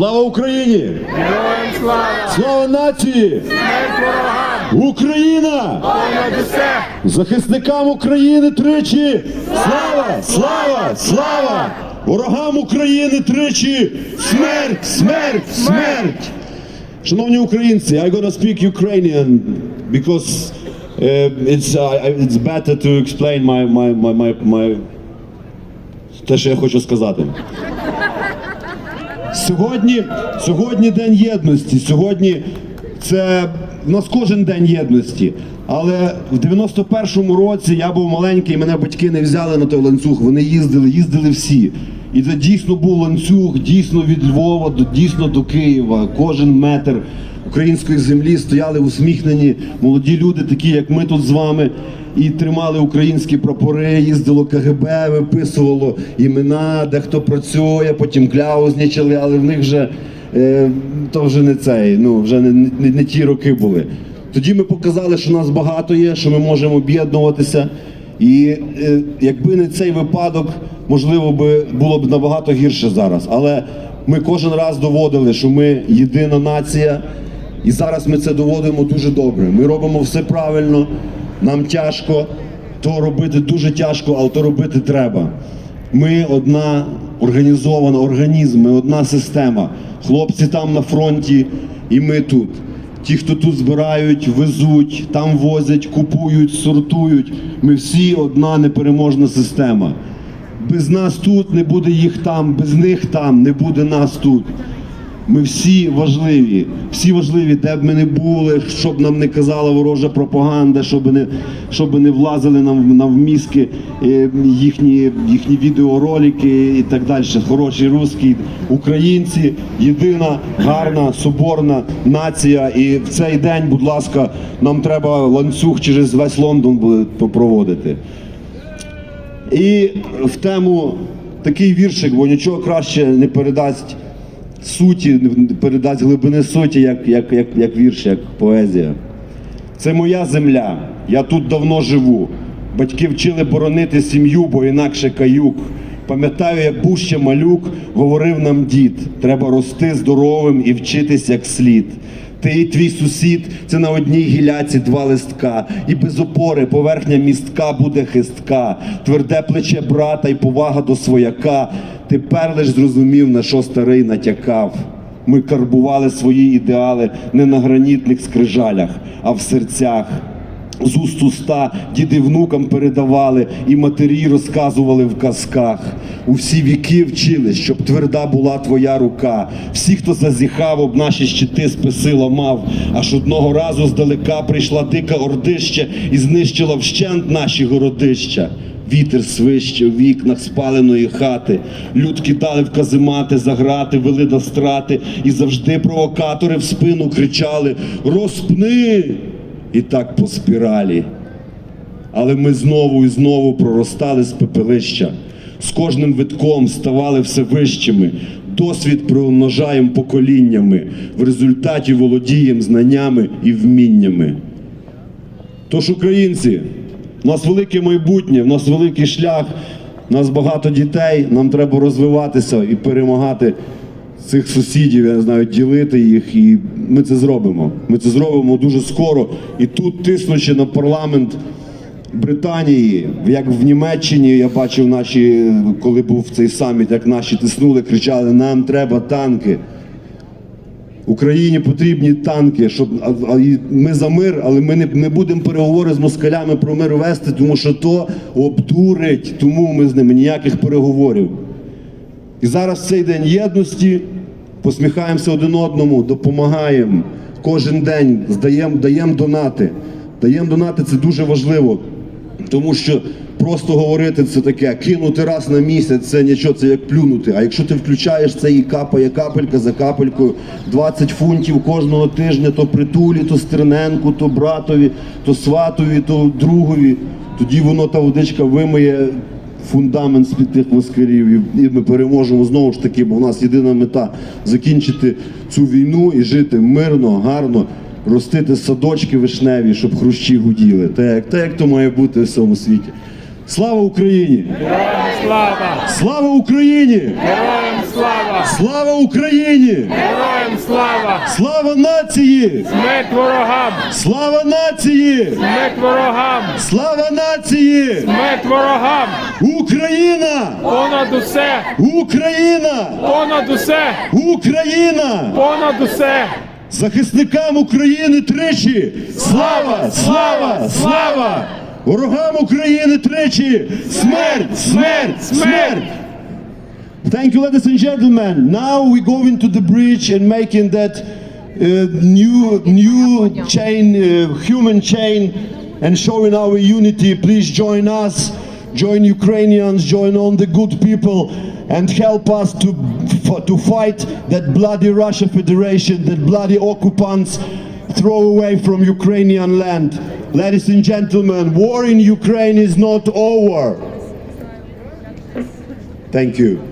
Слава Україні! Героям слава! Слава нації! Ворогам! Україна! Усе! Захисникам України тричі! Слава! Слава! Слава! Ворогам України тричі! Смерть! Смерть! Смерть! Шановні українці, I gonna speak Ukrainian because uh, it's, uh, it's better to explain my, my, my, my, my... те, що я хочу сказати. Сьогодні, сьогодні день єдності. Сьогодні це в нас кожен день єдності. Але в 91-му році я був маленький, мене батьки не взяли на той ланцюг. Вони їздили, їздили всі. І це дійсно був ланцюг, дійсно від Львова, дійсно до Києва. Кожен метр української землі стояли усміхнені молоді люди, такі як ми тут з вами, і тримали українські прапори, їздило КГБ, виписувало імена, де хто працює, потім кляузнічали, але в них вже е, то вже не цей, ну вже не, не, не ті роки були. Тоді ми показали, що нас багато є, що ми можемо об'єднуватися. І е, якби не цей випадок, можливо, би було б набагато гірше зараз. Але ми кожен раз доводили, що ми єдина нація, і зараз ми це доводимо дуже добре. Ми робимо все правильно, нам тяжко, то робити дуже тяжко, але то робити треба. Ми одна організована організм, ми одна система. Хлопці там на фронті, і ми тут. Ті, хто тут збирають, везуть, там возять, купують, сортують. Ми всі одна непереможна система. Без нас тут не буде їх там, без них там не буде нас тут. Ми всі важливі, всі важливі, де б ми не були, щоб нам не казала ворожа пропаганда, щоб не, щоб не влазили нам, нам в мізки е, їхні, їхні відеоролики і так далі. Хороші русські українці, єдина, гарна, соборна нація. І в цей день, будь ласка, нам треба ланцюг через весь Лондон буде попроводити. І в тему такий віршик, бо нічого краще не передасть суті, передасть глибини суті, як, як, як, як вірш, як поезія. Це моя земля, я тут давно живу. Батьки вчили боронити сім'ю, бо інакше каюк. Пам'ятаю, як був ще малюк, говорив нам дід, треба рости здоровим і вчитись як слід. Ти і твій сусід це на одній гіляці два листка, і без опори поверхня містка буде хистка, тверде плече брата і повага до свояка. Тепер лиш зрозумів, на що старий натякав. Ми карбували свої ідеали не на гранітних скрижалях, а в серцях. З уст уста діди внукам передавали і матері розказували в казках. У всі віки вчили, щоб тверда була твоя рука. Всі, хто зазіхав, об наші щити списи ламав. Аж одного разу здалека прийшла дика ордища і знищила вщент наші городища. Вітер свище в вікнах спаленої хати. Люд кидали в каземати, заграти, вели на страти, і завжди провокатори в спину кричали: Розпни! І так по спіралі. Але ми знову і знову проростали з пепелища. З кожним витком ставали все вищими. Досвід примножаєм поколіннями, в результаті володієм знаннями і вміннями. Тож, українці, у нас велике майбутнє, у нас великий шлях, у нас багато дітей, нам треба розвиватися і перемагати цих сусідів, я не знаю, ділити їх. І ми це зробимо. Ми це зробимо дуже скоро. І тут, тиснучи на парламент Британії, як в Німеччині, я бачив наші, коли був цей саміт, як наші тиснули, кричали: нам треба танки. Україні потрібні танки, щоб а, а, ми за мир, але ми не, не будемо переговори з москалями про мир вести, тому що то обдурить. Тому ми з ними ніяких переговорів. І зараз цей день єдності посміхаємося один одному, допомагаємо кожен день, здаємо, даємо донати. Даємо донати це дуже важливо, тому що просто говорити це таке, кинути раз на місяць, це нічого, це як плюнути. А якщо ти включаєш це і капає капелька за капелькою, 20 фунтів кожного тижня, то притулі, то стерненку, то братові, то сватові, то другові, тоді воно та водичка вимиє фундамент з-під тих москалів, і ми переможемо знову ж таки, бо в нас єдина мета закінчити цю війну і жити мирно, гарно, ростити садочки вишневі, щоб хрущі гуділи. Так, як, як то має бути в цьому світі. Слава Україні! Героям слава! Слава Україні! Героям слава! Слава Україні! Героям слава! Слава нації! Смерть ворогам! Слава нації! Смерть ворогам! Слава нації! Смерть ворогам! Україна! Понад усе! Україна! Понад усе! Україна! Понад усе! Захисникам України тричі! Слава! Слава! Слава! Ворогам України тричі! Смерть! Смерть! Смерть! Thank you, ladies and gentlemen. Now we go into the bridge and making that uh, new new chain, uh, human chain, and showing our unity. Please join us, join Ukrainians, join all the good people, and help us to f- to fight that bloody Russia Federation, that bloody occupants throw away from Ukrainian land. Ladies and gentlemen, war in Ukraine is not over. Thank you.